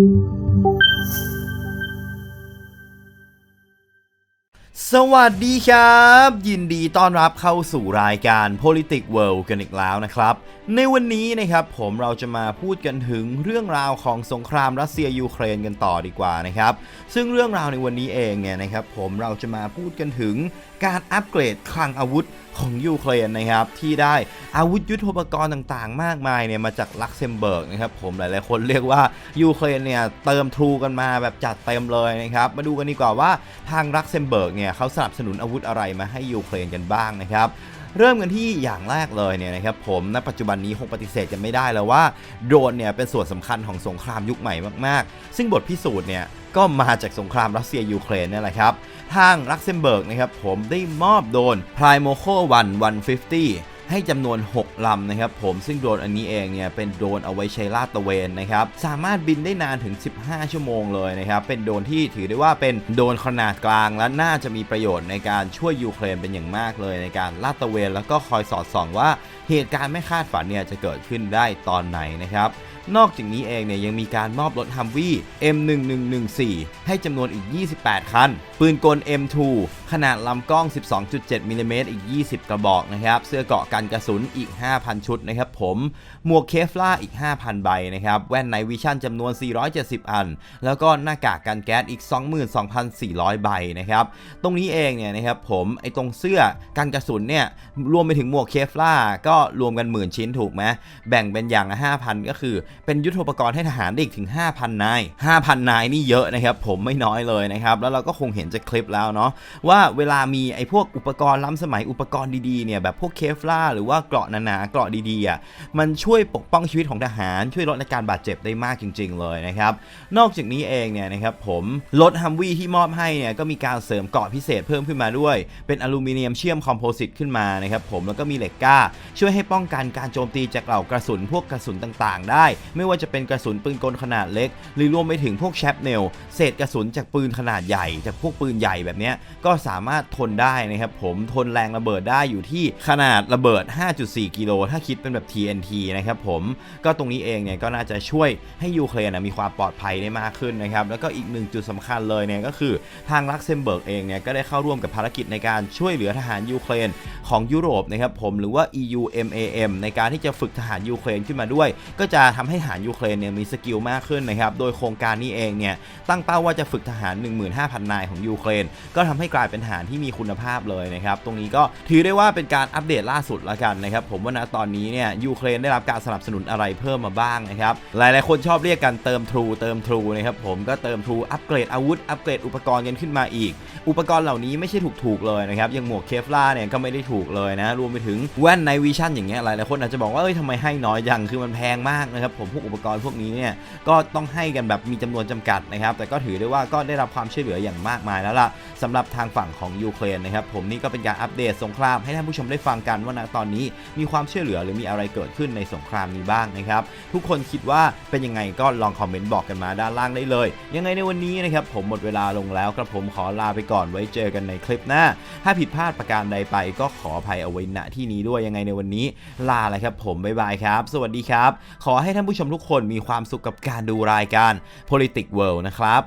thank you สวัสดีครับ ยินดีต้อนรับเข้าสู่รายการ Politics World กันอีกแล้วนะครับ ในวันนี้นะครับผมเราจะมาพูดกันถึงเรื่องราวของสงครามรัสเซียยูเครนกันต่อดีกว่านะครับ ซึ่งเรื่องราวในวันนี้เองเนี่ยนะครับผมเราจะมาพูดกันถึงการอัปเกรดคลังอาวุธของยูเครนนะครับที่ได้อาวุธยุทโธปกรณ์ต่างๆ มากมายเนี่ยมาจากลักเซมเบิร์กนะครับผมหลายๆคนเรียกว่ายูเครนเนี่ยเติมทรูกันมาแบบจัดเต็มเลยนะครับมาดูกันดีกว่าว่าทางลักเซมเบิร์กเนี่ยเขาสนับสนุนอาวุธอะไรมาให้ยูเครนกันบ้างนะครับเริ่มกันที่อย่างแรกเลยเนี่ยนะครับผมณปัจจุบันนี้คงปฏิเสธจะไม่ได้แล้วว่าโดรนเนี่ยเป็นส่วนสำคัญของสงครามยุคใหม่มากๆ ซึ่งบทพิสูจน์เนี่ยก็มาจากสงครามรัสเซียยูเครนนี่แหละครับ ทางลักเซมเบิร์กนะครับผมได้มอบโดรน Primoco 1 150 ให้จำนวน 6ลำนะครับผมซึ่งโดรนอันนี้เองเนี่ยเป็นโดรนเอาไว้ใช้ลาดตระเวนนะครับสามารถบินได้นานถึง 15 ชั่วโมงเลยนะครับเป็นโดรนที่ถือได้ว่าเป็นโดรนขนาดกลาง และน่าจะมีประโยชน์ในการช่วยยูเครนเป็นอย่างมากเลยในการลาดตระเวน แล้วก็คอยสอดส่องว่าเหตุการณ์ไม่คาดฝันเนี่ยจะเกิดขึ้นได้ตอนไหนนะครับ นอกจากนี้เองเนี่ยยังมีการมอบรถฮัมวี่ M1114 ให้จำนวนอีก 28 คัน ปืนกล M2 ขนาดลำกล้อง 12.7มิลลิเมตรอีก 20 กระบอกนะครับ เสื้อเกราะกันกระสุนอีก 5,000 ชุดนะครับผม หมวกเคฟล่าอีก 5,000 ใบนะครับ แว่นไนวิชั่นจำนวน 470 อัน แล้วก็หน้ากากกันแก๊สอีก 22,400 ใบนะครับ ตรงนี้เองเนี่ยนะครับผม ไอตรงเสื้อกันกระสุนเนี่ย รวมไปถึงหมวกเคฟล่าก็รวมกันหมื่นชิ้นถูกไหม แบ่งเป็นอย่างละ5,000 ก็คือเป็นยุทโธปกรณ์ให้ทหารได้อีกถึง 5,000 นาย 5,000 นายนี่เยอะนะครับ ผมไม่น้อยเลยนะครับ แล้วเราก็คงเห็นจากคลิปแล้วเนาะว่าเวลามีไอ้พวกอุปกรณ์ล้ำสมัยอุปกรณ์ดีๆเนี่ยแบบพวกเคฟล่าหรือว่าเกราะหนาๆเกราะดีๆอะมันช่วยปกป้องชีวิตของทหารช่วยลดอาการบาดเจ็บได้มากจริง ๆ เลยนะครับนอกจากนี้เองเนี่ยนะครับผมรถฮัมวี่ที่มอบให้เนี่ยก็มีการเสริมเกราะพิเศษเพิ่มขึ้นมาด้วย เป็นอลูมิเนียมเชื่อมคอมโพสิตขึ้นมานะครับผมแล้วก็มีเหล็กก้า ช่วยให้ป้องกันการโจมตีจากเหล่ากระสุนพวกกระสุนต่างๆ ได้ไม่ว่าจะเป็นกระสุนปืนกลขนาดเล็ก หรือรวมไปถึงพวกแชปเนลเศษกระสุนจากปืนขนาดใหญ่ จากพวกปืนใหญ่แบบนี้ก็สามารถทนได้นะครับผมทนแรงระเบิดได้อยู่ที่ขนาดระเบิด 5.4 กิโลถ้าคิดเป็นแบบ TNT นะครับผมก็ตรงนี้เองเนี่ยก็น่าจะช่วยให้ยูเครนมีความปลอดภัยได้มากขึ้นนะครับแล้วก็อีกหนึ่งจุดสำคัญเลยเนี่ยก็คือทางลักเซมเบิร์กเองเนี่ยก็ได้เข้าร่วมกับภารกิจในการช่วยเหลือทหารยูเครนของยุโรปนะครับผมหรือว่า EUMAM ในการที่จะฝึกทหารยูเครนขึ้นมาด้วย ก็จะทำให้ทหารยูเครนเนี่ยมีสกิลมากขึ้นนะครับ โดยโครงการนี้เองเนี่ยตั้งเป้าว่าจะฝึกทหาร 15,000 นายของยูเครน ก็ทำให้กลายเป็นทหารที่มีคุณภาพเลยนะครับ ตรงนี้ก็ถือได้ว่าเป็นการอัปเดตล่าสุดละกันนะครับ ผมว่าณตอนนี้เนี่ยยูเครนได้รับการสนับสนุนอะไรเพิ่มมาบ้างนะครับ หลายๆคนชอบเรียกกันเติมทรูเติมทรูนะครับผมก็เติมทรูอัปเกรดอาวุธอัปเกรดอุปกรณ์กันขึ้นมาอีก อุปกรณ์เหล่านี้ไม่ใช่ถูกๆเลยนะครับอย่างหมวกเคฟลาเนี่ยก็ไม่ได้ถูกเลยนะรวมไปถึงแว่นไนวิชั่นอย่างเงี้ยหลายๆคนอาจจะบอกว่าเอ้ยทำไมให้น้อยจังคือมันแพงมากนะครับผมพวกอุปกรณ์พวกนี้เนี่ยก็ต้องให้กันแบบมีจำนวนจำกัดนะครับ แต่ก็ถือได้ว่าก็ได้รับความช่วยเหลืออย่างมากมายแล้วล่ะสำหรับทางฝั่งของยูเครนนะครับผมนี่ก็เป็นการอัปเดตสงครามให้ท่านผู้ชมได้ฟังกันว่าณตอนนี้มีความช่วยเหลือหรือมีอะไรเกิดขึ้นในสงครามนี้บ้างนะครับทุกคนคิดว่าเป็นยังไงก็ลองคอมเมนต์บอกกันมาด้านล่างได้เลย ยังไงในวันนี้นะครับผมหมดเวลาลงแล้วครับผมขอลาไปก่อนไว้เจอกันในคลิปหน้า ถ้าผิดพลาดประการใดไปก็ขออภัยเอาไว้ณที่นี้ด้วยยังไงในวันนี้ ลาเลยครับผมบ๊ายบายครับ สวัสดีครับ ขอให้ท่านผู้ชมทุกคนมีความสุขกับการดูรายการ Politics World นะครับ